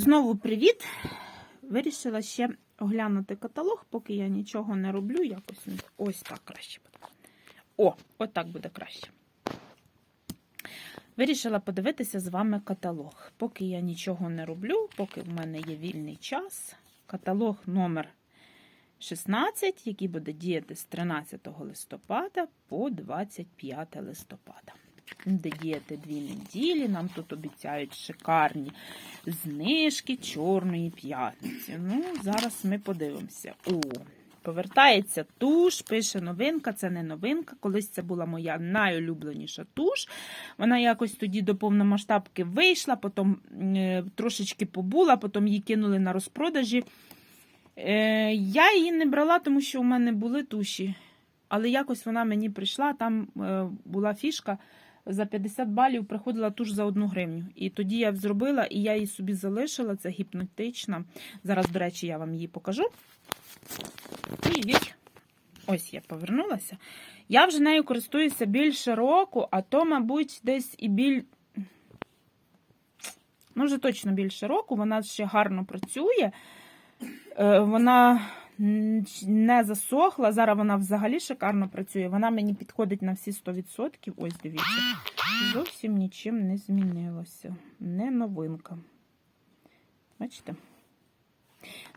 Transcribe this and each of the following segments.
Знову привіт! Вирішила ще оглянути каталог, поки я нічого не роблю. Якось ось так краще буде. О, от так буде краще. Вирішила подивитися з вами каталог. Поки я нічого не роблю, поки в мене є вільний час. Каталог номер 16, який буде діяти з 13 листопада по 25 листопада. Діяти дві неділі. Нам тут обіцяють шикарні знижки Чорної п'ятниці. Ну, зараз ми подивимося. О, повертається туш, пише новинка. Це не новинка. Колись це була моя найулюбленіша туш. Вона якось тоді до повномасштабки вийшла, потім е, трошечки побула, потім її кинули на розпродажі. Е, я її не брала, тому що у мене були туші. Але якось вона мені прийшла, там е, була фішка. За 50 балів приходила туш за 1 гривню. І тоді я зробила, і я її собі залишила. Це гіпнотична. Зараз, до речі, я вам її покажу. Привіт! Ось я повернулася. Я вже нею користуюся більше року, а то, мабуть, десь і біль. Ну, вже точно більше року. Вона ще гарно працює. Е, Вона не засохла. Зараз вона взагалі шикарно працює. Вона мені підходить на всі 100%. Ось дивіться. Зовсім нічим не змінилося. Не новинка. Бачите?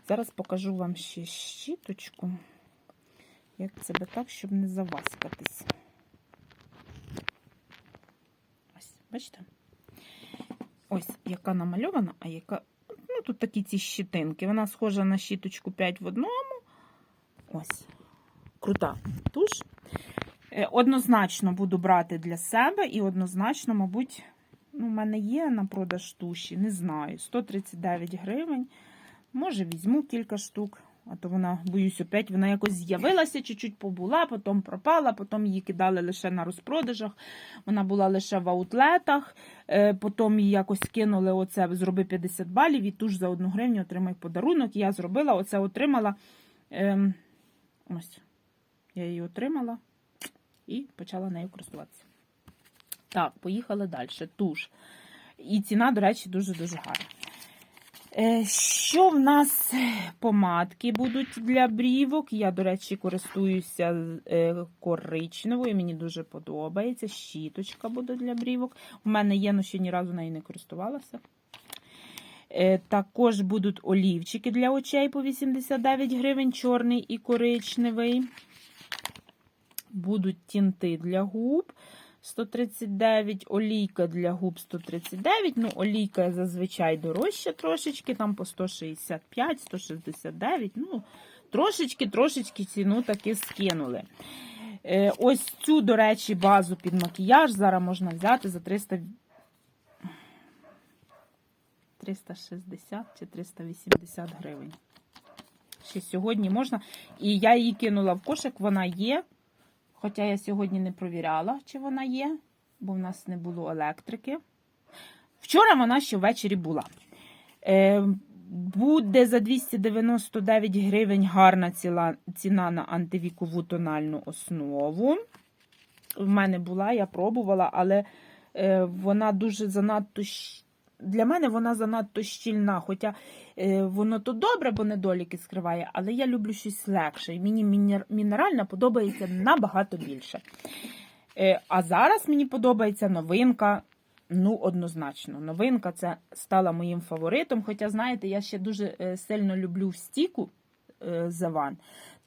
Зараз покажу вам ще щіточку. Як це би так, щоб не заваскатись. Ось, бачите? Ось яка намальована, а яка. Ну, тут такі ці щитинки. Вона схожа на щіточку 5 в одному. Ось. Крута туш. Е, Однозначно буду брати для себе і однозначно, мабуть, ну, в мене є на продаж туші, не знаю. 139 гривень. Може, візьму кілька штук. А то вона, боюсь, опять вона якось з'явилася, чуть-чуть побула, потім пропала, потім її кидали лише на розпродажах. Вона була лише в аутлетах, е, потім її якось кинули оце, зроби 50 балів і туш за 1 гривню отримай подарунок. Я зробила, оце отримала. Ось, я її отримала і почала нею користуватися. Так, поїхали далі. Туш. І ціна, до речі, дуже-дуже гарна. Е, Що в нас помадки будуть для брівок? Я, до речі, користуюся е, коричневою, мені дуже подобається. Щіточка буде для брівок. У мене є, але ще ні разу нею не користувалася. Е, Також будуть олівчики для очей по 89 гривень, чорний і коричневий. Будуть тінти для губ. 139, олійка для губ 139. Ну, олійка зазвичай дорожча трошечки, там по 165, 169. Ну, трошечки, трошечки ціну таки скинули. Е, ось цю, до речі, базу під макіяж зараз можна взяти за 300, 360 чи 380 гривень. Ще сьогодні можна. І я її кинула в кошик, вона є. Хоча я сьогодні не провіряла, чи вона є, бо в нас не було електрики. Вчора вона ще ввечері була. Е, буде за 299 гривень гарна ціла, ціна на антивікову тональну основу. В мене була, я пробувала, але е, вона дуже занадто. Для мене вона занадто щільна. Хоча е, воно то добре, бо недоліки скриває, але я люблю щось легше. І мені мінер- мінеральна подобається набагато більше. Е, а зараз мені подобається новинка. Ну, однозначно, новинка це стала моїм фаворитом. Хоча, знаєте, я ще дуже е, сильно люблю в стіку е, Заван.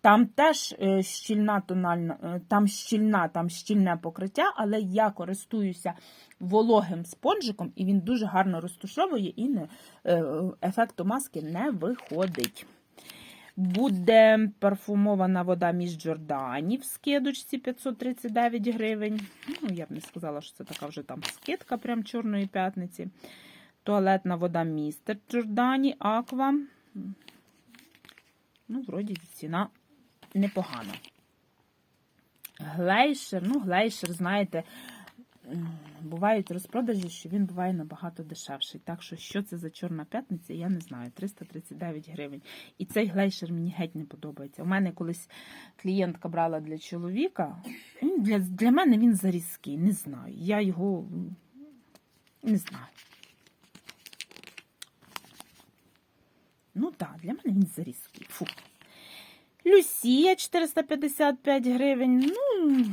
Там теж е, щільна тональна, е, там щільна, там щільне покриття, але я користуюся вологим спонжиком, і він дуже гарно розтушовує і не, е, ефекту маски не виходить. Буде парфумована вода між Джорданів в скидочці 539 гривень. Ну, я б не сказала, що це така вже там скидка прям чорної п'ятниці. Туалетна вода містер Джордані Аква. Ну, вроді ціна непогана. Глейшер, ну, глейшер, знаєте, бувають розпродажі, що він буває набагато дешевший. Так що, що це за чорна п'ятниця, я не знаю. 339 гривень. І цей глейшер мені геть не подобається. У мене колись клієнтка брала для чоловіка. Для, для мене він зарізкий, не знаю. Я його не знаю. Ну Так, для мене він зарізкий. Фу. Люсія 455 гривень. Ну,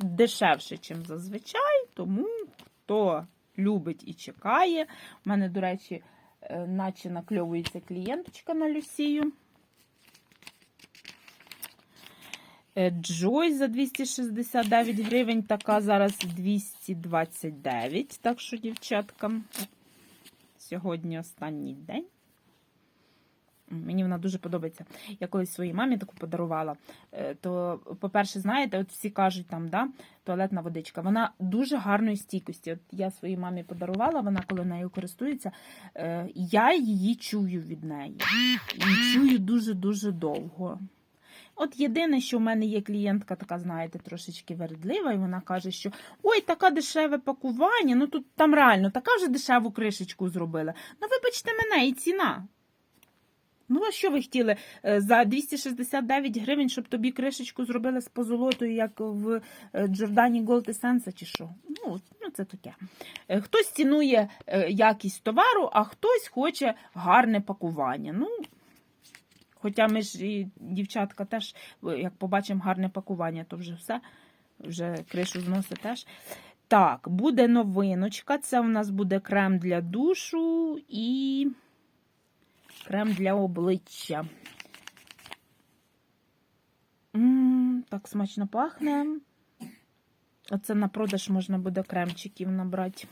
дешевше, ніж зазвичай, тому хто любить і чекає. У мене, до речі, е, наче накльовується клієнточка на Люсію. Е, Джой за 269 гривень, така зараз 229. Так що, дівчаткам, сьогодні останній день. Мені вона дуже подобається. Я колись своїй мамі таку подарувала. Е, То, по-перше, знаєте, от всі кажуть там, да, туалетна водичка. Вона дуже гарної стійкості. От я своїй мамі подарувала, вона коли нею користується, е, я її чую від неї. І чую дуже-дуже довго. От єдине, що в мене є клієнтка, така, знаєте, трошечки вередлива, і вона каже, що ой, таке дешеве пакування, ну тут там реально така вже дешеву кришечку зробили. Ну, вибачте мене, і ціна. Ну, а що ви хотіли е, за 269 гривень, щоб тобі кришечку зробили з позолотою, як в е, Джордані Gold Essence, чи що? Ну, ну, це таке. Е, Хтось цінує якість товару, а хтось хоче гарне пакування. Ну, хоча ми ж і дівчатка теж, як побачимо гарне пакування, то вже все, вже кришу зносить теж. Так, буде новиночка. Це у нас буде крем для душу і крем для обличчя. М, так смачно пахне. Оце на продаж можна буде кремчиків набрати.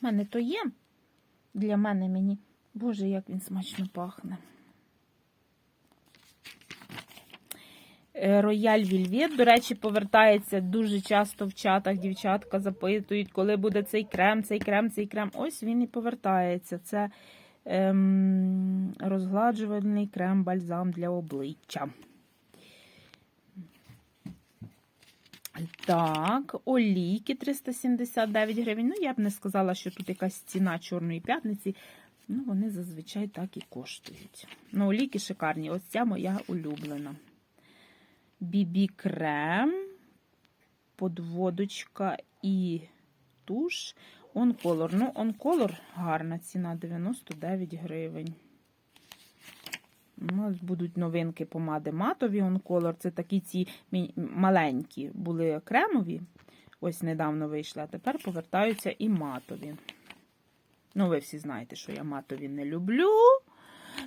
У мене то є. Для мене мені. Боже, як він смачно пахне. Рояль Вільвет, до речі, повертається дуже часто в чатах. Дівчатка запитують, коли буде цей крем, цей крем, цей крем. Ось він і повертається. Це ем, розгладжувальний крем бальзам для обличчя. Так, олійки 379 гривень. Ну, я б не сказала, що тут якась ціна Чорної п'ятниці. Ну, вони зазвичай так і коштують. Ну, олійки шикарні. Ось ця моя улюблена. Бібі крем, подводочка і туш. Онколор. Ну, онколор гарна ціна 99 гривень. У нас будуть новинки помади матові онколор. Це такі ці маленькі були кремові. Ось недавно вийшли, а тепер повертаються і матові. Ну, ви всі знаєте, що я матові не люблю.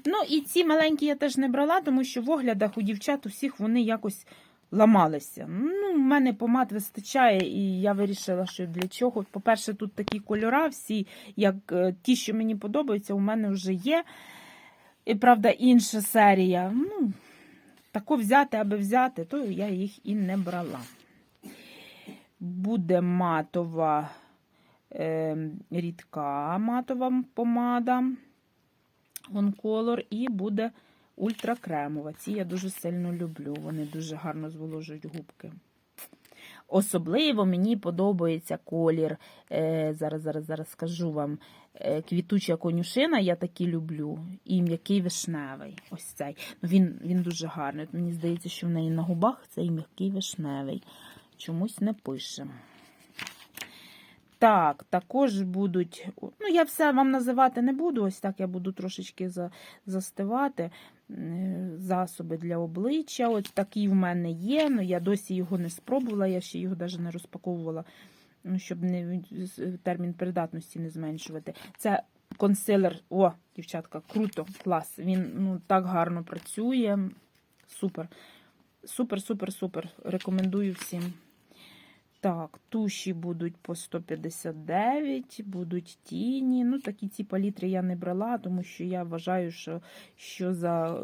Ну, і ці маленькі я теж не брала, тому що в оглядах у дівчат усіх вони якось ламалися. Ну, в мене помад вистачає, і я вирішила, що для чого. По-перше, тут такі кольора, всі, як е, ті, що мені подобаються, у мене вже є. І правда, інша серія. Ну, тако взяти, аби взяти, то я їх і не брала. Буде матова е, рідка матова помада. Онколор і буде ультракремова. Ці я дуже сильно люблю. Вони дуже гарно зволожують губки. Особливо мені подобається колір. Е, зараз, зараз, зараз скажу вам. Е, квітуча конюшина, я такі люблю. І м'який вишневий. Ось цей. Ну, він, він дуже гарний. Мені здається, що в неї на губах цей м'який вишневий. Чомусь не пише. Так, також будуть. Ну, я все вам називати не буду. Ось так я буду трошечки за, застивати. Засоби для обличчя. Ось такий в мене є. але я досі його не спробувала, я ще його навіть не розпаковувала, ну, щоб не термін придатності не зменшувати. Це консилер. О, дівчатка, круто, клас. Він ну, так гарно працює. Супер. Супер, супер, супер. Рекомендую всім. Так, туші будуть по 159, будуть тіні. Ну, такі ці палітри я не брала, тому що я вважаю, що, що за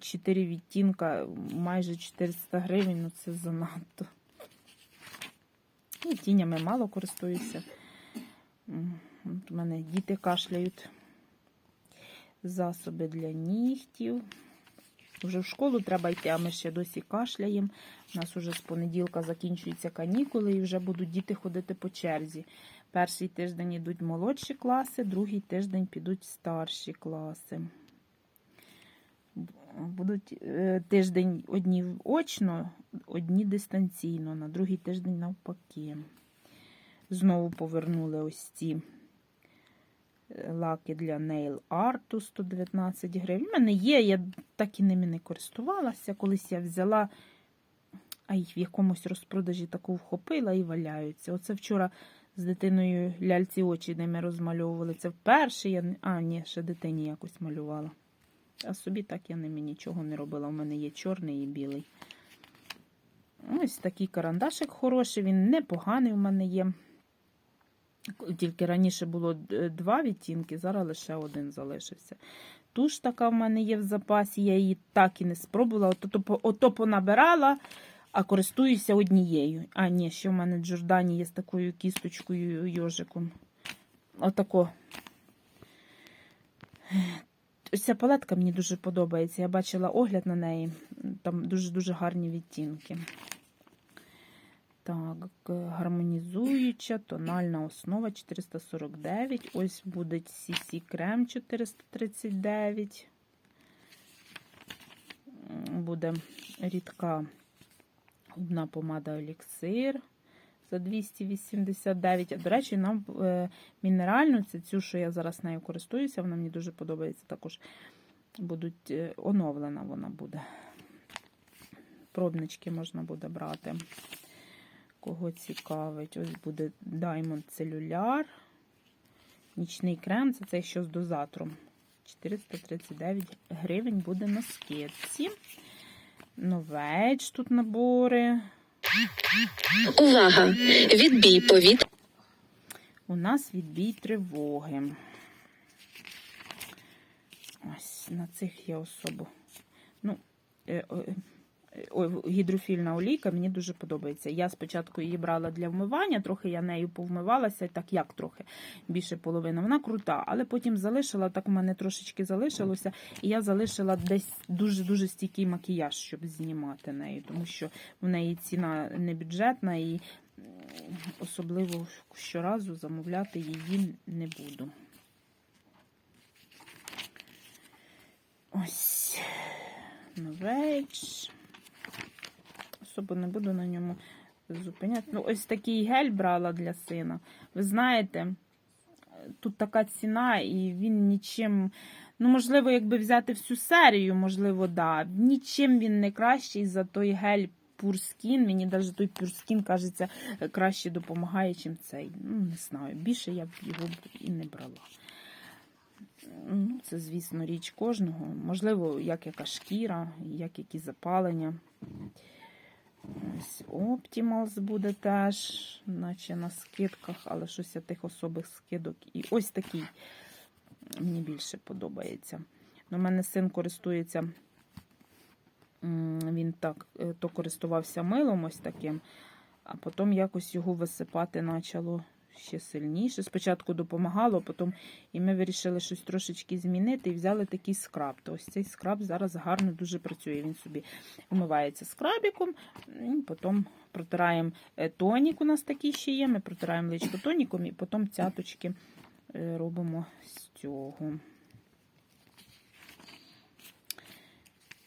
4 відтінка майже 400 гривень, ну це занадто. І тінями мало користуюся. От у мене діти кашляють. Засоби для нігтів. Вже в школу треба йти, а ми ще досі кашляємо. У нас вже з понеділка закінчуються канікули і вже будуть діти ходити по черзі. Перший тиждень йдуть молодші класи, другий тиждень підуть старші класи. Будуть е, тиждень одні очно, одні дистанційно, на другий тиждень навпаки. Знову повернули ось ці лаки для Nail Art 119 гривень. У мене є, я так і ними не користувалася. Колись я взяла, а їх в якомусь розпродажі таку вхопила і валяються. Оце вчора з дитиною ляльці очі ними розмальовували. Це вперше я а, ні, ще дитині якось малювала. А собі так я ними нічого не робила. У мене є чорний і білий. Ось такий карандашик хороший, він непоганий у мене є. Тільки раніше було два відтінки, зараз лише один залишився. Туш така в мене є в запасі, я її так і не спробувала. Ото, ото понабирала, а користуюся однією. А, ні, ще в мене Джордані є з такою кісточкою йожиком. Отако. Ось ця палетка мені дуже подобається. Я бачила огляд на неї. Там дуже-дуже гарні відтінки. Так, гармонізуюча, тональна основа 449. Ось буде CC крем 439. Буде рідка губна помада еліксир за 289. А, До речі, нам е, мінеральну, це цю, що я зараз нею користуюся, вона мені дуже подобається. Також будуть е, оновлена вона буде. Пробнички можна буде брати. Кого цікавить, ось буде Diamond Cellular. Нічний крем, це цей що з дозатором. 439 гривень буде на скидці. Новеч тут набори. Увага! Відбій повітря. У нас відбій тривоги. Ось на цих я особу. Ну, е, гідрофільна олійка мені дуже подобається. Я спочатку її брала для вмивання, трохи я нею повмивалася, так як трохи більше половини. Вона крута, але потім залишила, так у мене трошечки залишилося, і я залишила десь дуже-дуже стійкий макіяж, щоб знімати нею, тому що в неї ціна не бюджетна і особливо щоразу замовляти її не буду. Ось новейдж. Особо не буду на ньому зупиняти. Ну, ось такий гель брала для сина. Ви знаєте, тут така ціна, і він нічим. Ну, можливо, якби взяти всю серію, можливо, да. Нічим він не кращий за той гель Пурскін. Мені навіть той Пурскін, кажеться, краще допомагає, чим цей. Ну, не знаю. Більше я б його і не брала. Ну, це, звісно, річ кожного. Можливо, як яка шкіра, як які запалення. Ось Optimals буде теж, наче на скидках, але щось я тих особих скидок. І ось такий мені більше подобається. У мене син користується, він так, е, то користувався милом ось таким, а потім якось його висипати почало ще сильніше. Спочатку допомагало, потім і ми вирішили щось трошечки змінити і взяли такий скраб. То ось цей скраб зараз гарно дуже працює. Він собі вмивається скрабіком, і потім протираємо е, тонік. У нас такий ще є. Ми протираємо личко тоніком і потім цяточки е, робимо з цього.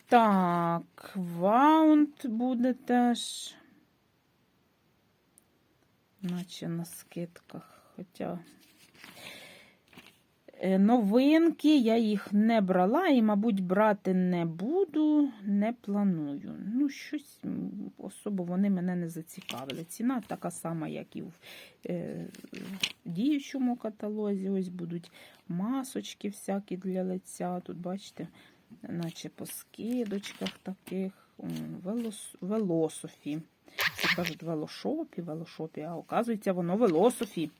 Так, ваунт буде теж. Наче на скидках. Хоча Е, новинки, я їх не брала і, мабуть, брати не буду, не планую. Ну, щось особо вони мене не зацікавили. Ціна така сама, як і в е, діючому каталозі. Ось будуть масочки всякі для лиця. Тут, бачите, наче по скидочках таких. Велософі. Всі кажуть велошопі, велошопі, а оказується, воно велософі.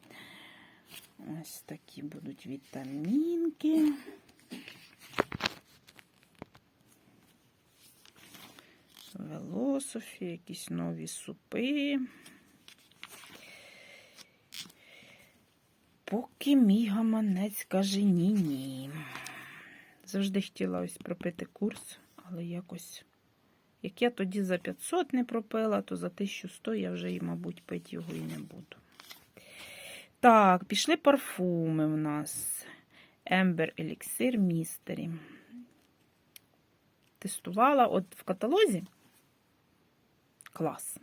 Ось такі будуть вітамінки. Велософі, якісь нові супи. Поки мій гаманець каже ні-ні. Завжди хотіла ось пропити курс, але якось. Як я тоді за 500 не пропила, то за 1100 я вже, і, мабуть, пити його і не буду. Так, пішли парфуми в нас. Ембер Еліксир Містері. Тестувала от в каталозі. Клас.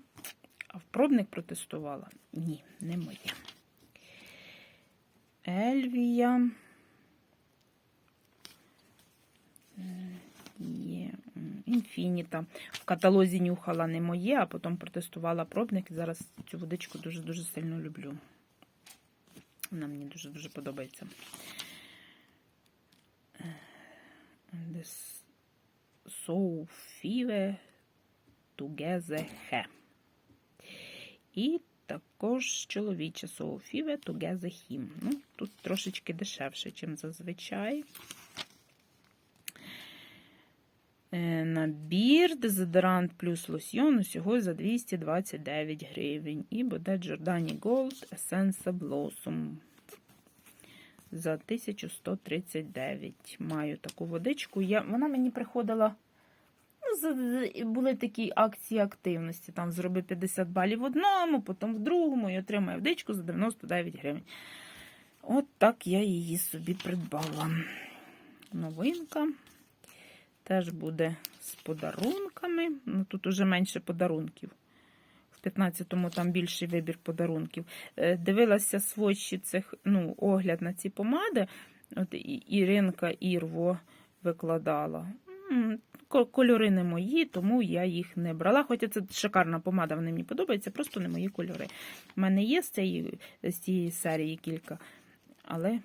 А в пробник протестувала? Ні, не моє. Ельвія інфініта. В каталозі нюхала не моє, а потім протестувала пробник. Зараз цю водичку дуже-дуже сильно люблю. Вона мені дуже-дуже подобається. Дес Соуфіве Тугезе І також чоловіче Соуфіве Тугезе Хім. Ну, тут трошечки дешевше, ніж зазвичай. Е, Набір дезодорант плюс лосьйон усього за 229 гривень. І буде Giordani Gold Essence Blossom за 1139. Маю таку водичку. Я, вона мені приходила. Ну, були такі акції активності. Там зроби 50 балів в одному, потім в другому і отримаю водичку за 99 гривень. От так я її собі придбала. Новинка. Теж буде з подарунками. Ну, тут уже менше подарунків. В 15-му там більший вибір подарунків. Е, Дивилася сводчі цих, ну, огляд на ці помади. От Іринка Ірво викладала. Кольори не мої, тому я їх не брала. Хоча це шикарна помада, вона мені подобається, просто не мої кольори. У мене є з цієї, з цієї серії кілька, але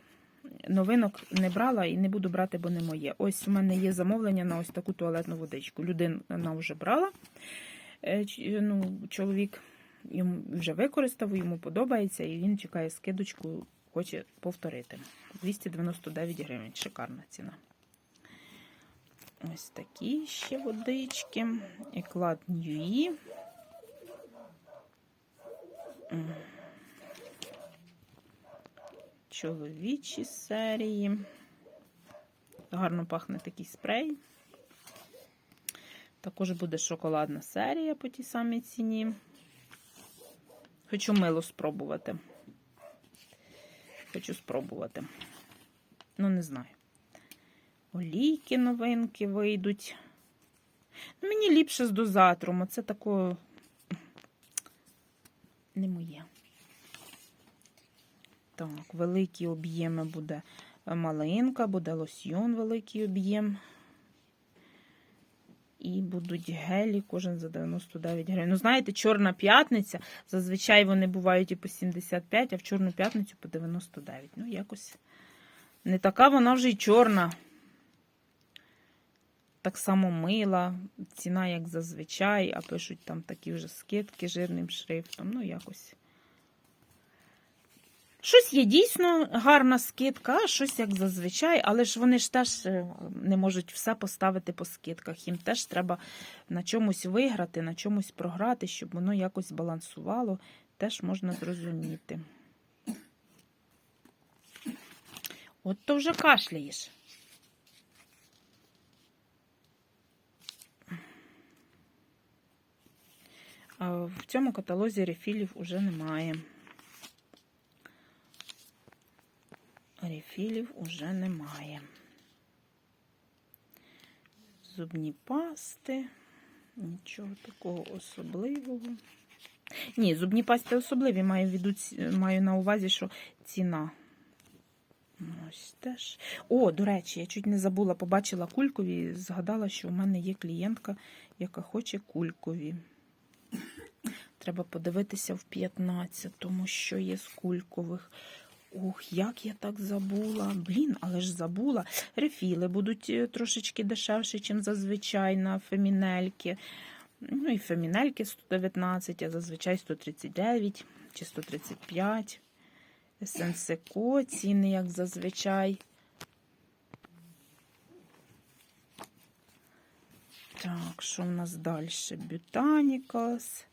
новинок не брала і не буду брати, бо не моє. Ось у мене є замовлення на ось таку туалетну водичку. Людина вже брала. Е, Ну, чоловік йому вже використав, йому подобається, і він чекає скидочку, хоче повторити. 299 гривень. Шикарна ціна. Ось такі ще водички. Еклад Ньюї. Чоловічі серії. Гарно пахне такий спрей. Також буде шоколадна серія по тій самій ціні. Хочу мило спробувати. Хочу спробувати. Ну, не знаю. Олійки новинки вийдуть. Ну, мені ліпше з дозатором. Оце такого не моє. Так, великі об'єми буде малинка, буде лосьйон великий об'єм. І будуть гелі, кожен за 99 гривень. Ну, знаєте, Чорна п'ятниця. Зазвичай вони бувають і по 75, а в Чорну п'ятницю по 99. Ну, якось не така вона вже й чорна. Так само мила, ціна, як зазвичай, а пишуть там такі вже скидки жирним шрифтом. Ну, якось. Щось є дійсно гарна скидка, а щось як зазвичай, але ж вони ж теж е, не можуть все поставити по скидках. Їм теж треба на чомусь виграти, на чомусь програти, щоб воно якось балансувало, теж можна зрозуміти. От то вже кашляєш. В цьому каталозі рефілів уже немає. Рефілів уже немає. Зубні пасти. Нічого такого особливого. Ні, зубні пасти особливі. Маю, в виду ці- маю на увазі, що ціна. Ось теж. О, до речі, я чуть не забула, побачила кулькові і згадала, що у мене є клієнтка, яка хоче кулькові. Треба подивитися в 15-му, що є з кулькових. Ох, як я так забула. Блін, але ж забула. Рефіли будуть е, трошечки дешевші, ніж зазвичай на фемінельки. Ну і фемінельки 119, а зазвичай 139 чи 135. Сенсеко, ціни, як зазвичай. Так, що в нас далі? Бютанікас,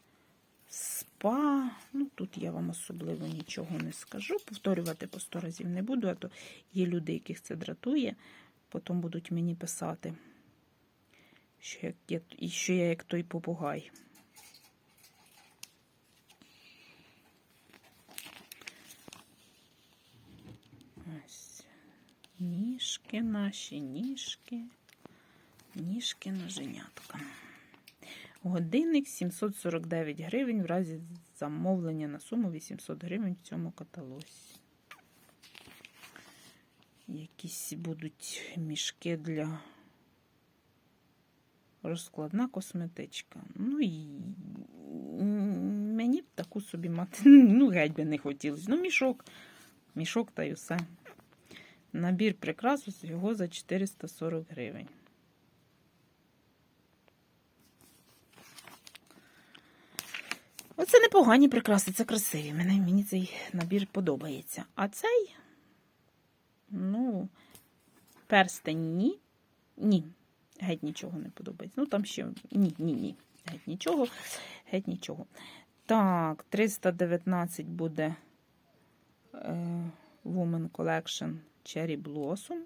спа. Ну, тут я вам особливо нічого не скажу. Повторювати по сто разів не буду, а то є люди, яких це дратує. Потім будуть мені писати, що, я, що я як той попугай. Ось. Ніжки наші, ніжки. Ніжки ноженятка. Годинник 749 гривень в разі замовлення на суму 800 гривень в цьому каталозі. Якісь будуть мішки для розкладна косметичка. Ну і мені б таку собі мати. Ну, геть би не хотілося. Ну, мішок. Мішок та й усе. Набір прикрас всього за 440 гривень. Оце непогані прикраси, це красиві. Мені, мені цей набір подобається. А цей, ну, перстень ні. Ні. Геть нічого не подобається. Ну, там ще ні, ні, ні. Геть нічого, геть нічого. Так, 319 буде е, Woman Collection Cherry Blossom.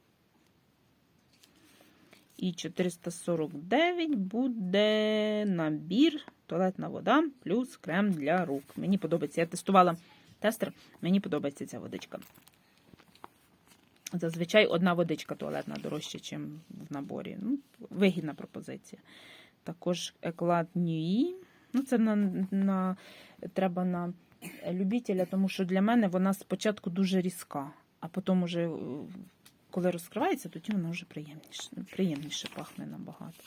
І 449 буде набір туалетна вода плюс крем для рук. Мені подобається. Я тестувала тестер, мені подобається ця водичка. Зазвичай одна водичка туалетна дорожча, ніж в наборі. Ну, вигідна пропозиція. Також еклад Нюї. Ну, це на, на, треба на любителя, тому що для мене вона спочатку дуже різка, а потім уже, е, коли розкривається, тоді вона вже приємніше, приємніше пахне набагато.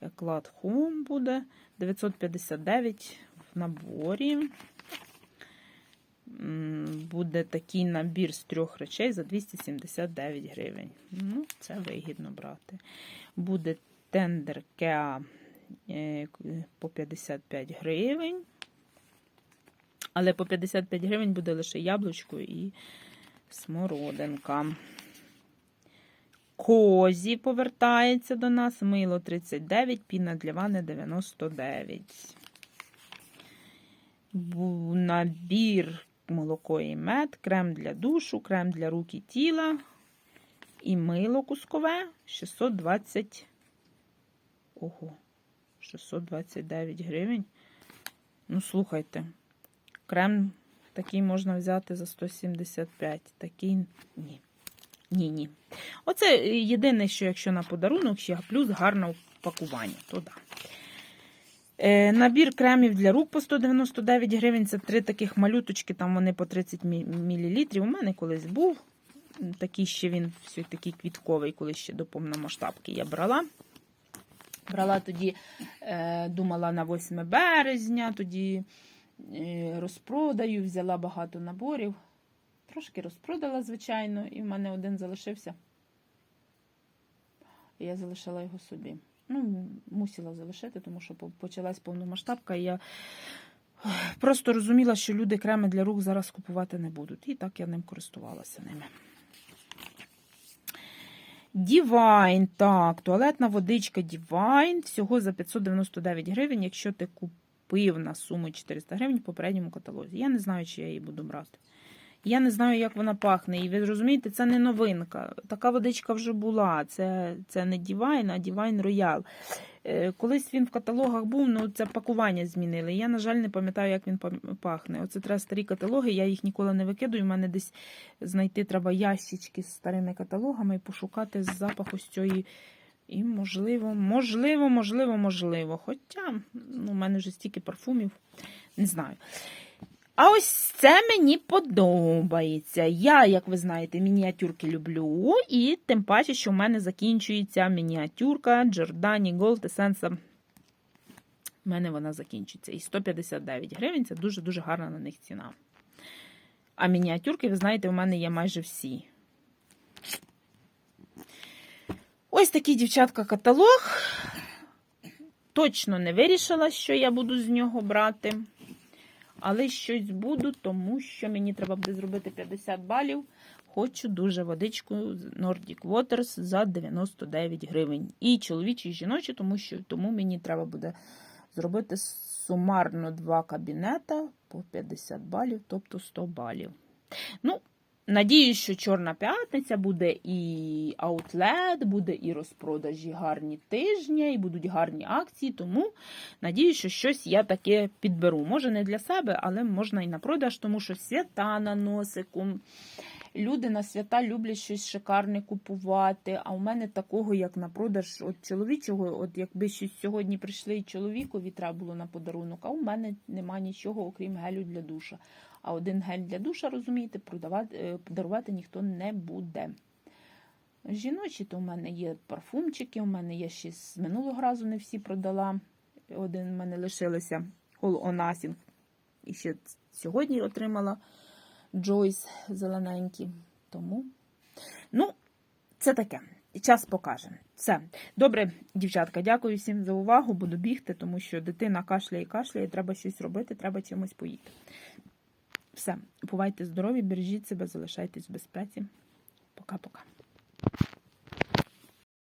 Еклад Home буде 959 в наборі. Буде такий набір з трьох речей за 279 гривень. Ну, це вигідно брати. Буде тендер Кеа е, по 55 гривень. Але по 55 гривень буде лише яблучко і смородинка. Козі повертається до нас. Мило 39, піна для вани 99. Набір молоко і мед, крем для душу, крем для рук і тіла. І мило кускове 620. Ого, 629 гривень. Ну, слухайте, крем такий можна взяти за 175. Такий ні. Ні, ні. Оце єдине, що якщо на подарунок ще плюс гарне упакування, то да. Е, набір кремів для рук по 199 гривень. Це три таких малюточки, там вони по 30 мл. У мене колись був. Такий ще він все такий квітковий, коли ще до повномасштабки я брала. Брала тоді, е, думала на 8 березня, тоді е, розпродаю, взяла багато наборів. Трошки розпродала, звичайно, і в мене один залишився. І я залишила його собі. Ну, мусила залишити, тому що по- почалась повномасштабка, і я просто розуміла, що люди креми для рук зараз купувати не будуть. І так я ним користувалася ними. Divine, так, туалетна водичка Divine, всього за 599 гривень, якщо ти купив на суму 400 гривень в попередньому каталозі. Я не знаю, чи я її буду брати. Я не знаю, як вона пахне. І ви розумієте, це не новинка. Така водичка вже була. Це, це не Divine, а Divine Royal. Е, Колись він в каталогах був, ну це пакування змінили. Я, на жаль, не пам'ятаю, як він пахне. Оце треба старі каталоги, я їх ніколи не викидую. У мене десь знайти треба ящички з старими каталогами і пошукати запах ось цієї. І можливо, можливо, можливо, можливо. Хоча ну, у мене вже стільки парфумів, не знаю. А ось це мені подобається. Я, як ви знаєте, мініатюрки люблю, і тим паче, що в мене закінчується мініатюрка Giordani Gold Essence. У мене вона закінчиться. І 159 гривень це дуже-дуже гарна на них ціна. А мініатюрки, ви знаєте, у мене є майже всі. Ось такий, дівчатка, каталог. Точно не вирішила, що я буду з нього брати. Але щось буду, тому що мені треба буде зробити 50 балів. Хочу дуже водичку з Nordic Waters за 99 гривень. І чоловічі, і жіночі, тому що тому мені треба буде зробити сумарно два кабінета по 50 балів, тобто 100 балів. Ну, надіюсь, що Чорна п'ятниця буде і аутлет, буде і розпродажі гарні тижня, і будуть гарні акції. Тому надіюсь, що щось я таке підберу. Може, не для себе, але можна і на продаж, тому що свята на носику. Люди на свята люблять щось шикарне купувати. А у мене такого, як на продаж от чоловічого, от якби щось сьогодні прийшли і чоловікові треба було на подарунок, а у мене нема нічого, окрім гелю для душа. А один гель для душа, розумієте, продавати, е, подарувати ніхто не буде. Жіночі, то у мене є парфумчики, у мене є ще з минулого разу не всі продала. Один в мене лишилося All on. І ще сьогодні отримала Джойс зелененькі. Тому, ну, це таке. Час покаже. Все. Добре, дівчатка, дякую всім за увагу. Буду бігти, тому що дитина кашляє і кашляє, треба щось робити, треба чимось поїти. Все, бувайте здорові, бережіть себе, залишайтесь в безпеці. Пока-пока.